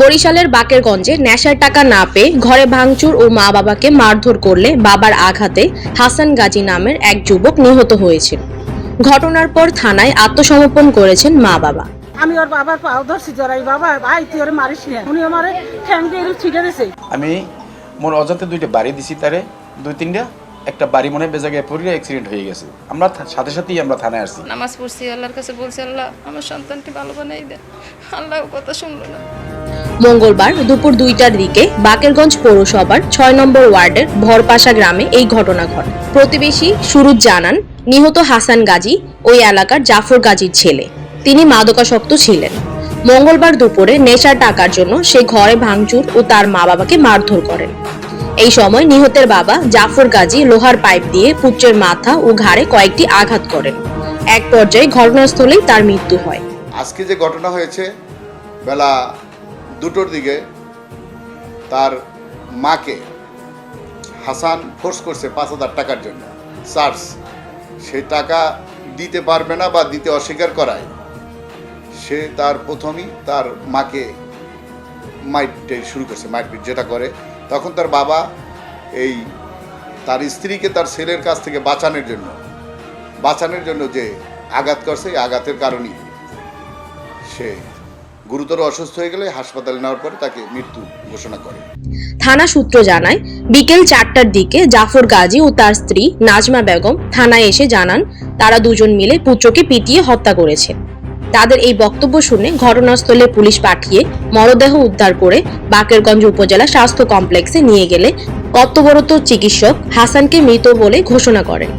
বরিশালের বাকেরগঞ্জে নেশার টাকা না পেয়ে ঘরে ভাঙচুর ও মা বাবাকে মারধর করলে বাবার আঘাতে হাসান গাজী নামের এক যুবক নিহত হয়েছিল ঘটনার পর থানায় আত্মসমর্পণ করেছেন মা বাবা। আমি ওর বাবার পাও ধরছি জড়াই বাবা ভাই তুই ওরে মারিস না। উনি আমার ঠ্যাং দিয়ে ছিটে দিছে। আমি মোর অজান্তে দুইটা বাড়ি দিছি তারে দুই তিনটা। একটা বাড়ি মনে হয় বেজাগায় পড়ে অ্যাক্সিডেন্ট হয়ে গেছে। আমরা সাথে সাথেই আমরা থানায় আসছি। নামাজ পড়ছি আল্লাহর কাছে বলছি আল্লাহ আমার সন্তানকে ভালো বানাই দেন। আল্লাহ কথা শুনলো না। মঙ্গলবার দুপুর দুইটার দিকে বাকেরগঞ্জ পৌরসভার ছয় নম্বর ওয়ার্ডের ভরপাশা গ্রামে এই ঘটনা ঘটে। প্রতিবেশী সুরুজ জানান নিহত হাসান গাজী ওই এলাকার জাফর গাজীর ছেলে। তিনি মাদকাসক্ত ছিলেন। মঙ্গলবার দুপুরে নেশার টাকার জন্য সে ঘরে ভাঙচুর ও তার মা বাবাকে মারধর করেন। এই সময় নিহতের বাবা জাফর গাজী লোহার পাইপ দিয়ে পুত্রের মাথা ও ঘাড়ে কয়েকটি আঘাত করেন। এক পর্যায়ে ঘটনাস্থলেই তার মৃত্যু হয়। আজকে যে ঘটনা হয়েছে, বেলা দুটোর দিকে তার মাকে হাসান ফোর্স করছে পাঁচ হাজার টাকার জন্য। চার্জ সেই টাকা দিতে পারবে না বা দিতে অস্বীকার করায়। সে তার প্রথমেই তার মাকে মাইটে শুরু করছে, মাইটপিট যেটা করে। তখন তার বাবা এই তার স্ত্রীকে তার ছেলের কাছ থেকে বাঁচানোর জন্য বাঁচানোর জন্য যে আঘাত করছে, এই আঘাতের কারণেই সে গুরুতর অসুস্থ হয়ে গেলে হাসপাতালে নেওয়ার পরে তাকে মৃত্যু ঘোষণা করে। থানা সূত্র জানায়, বিকেল চারটার দিকে জাফর গাজী ও তার স্ত্রী নাজমা বেগম থানায় এসে জানান, তারা দুজন মিলে পুত্রকে পিটিয়ে হত্যা করেছে। তাদের এই বক্তব্য শুনে ঘটনাস্থলে পুলিশ পাঠিয়ে মরদেহ উদ্ধার করে বাকেরগঞ্জ উপজেলা স্বাস্থ্য কমপ্লেক্সে নিয়ে গেলে কর্তব্যরত চিকিৎসক হাসানকে মৃত বলে ঘোষণা করেন।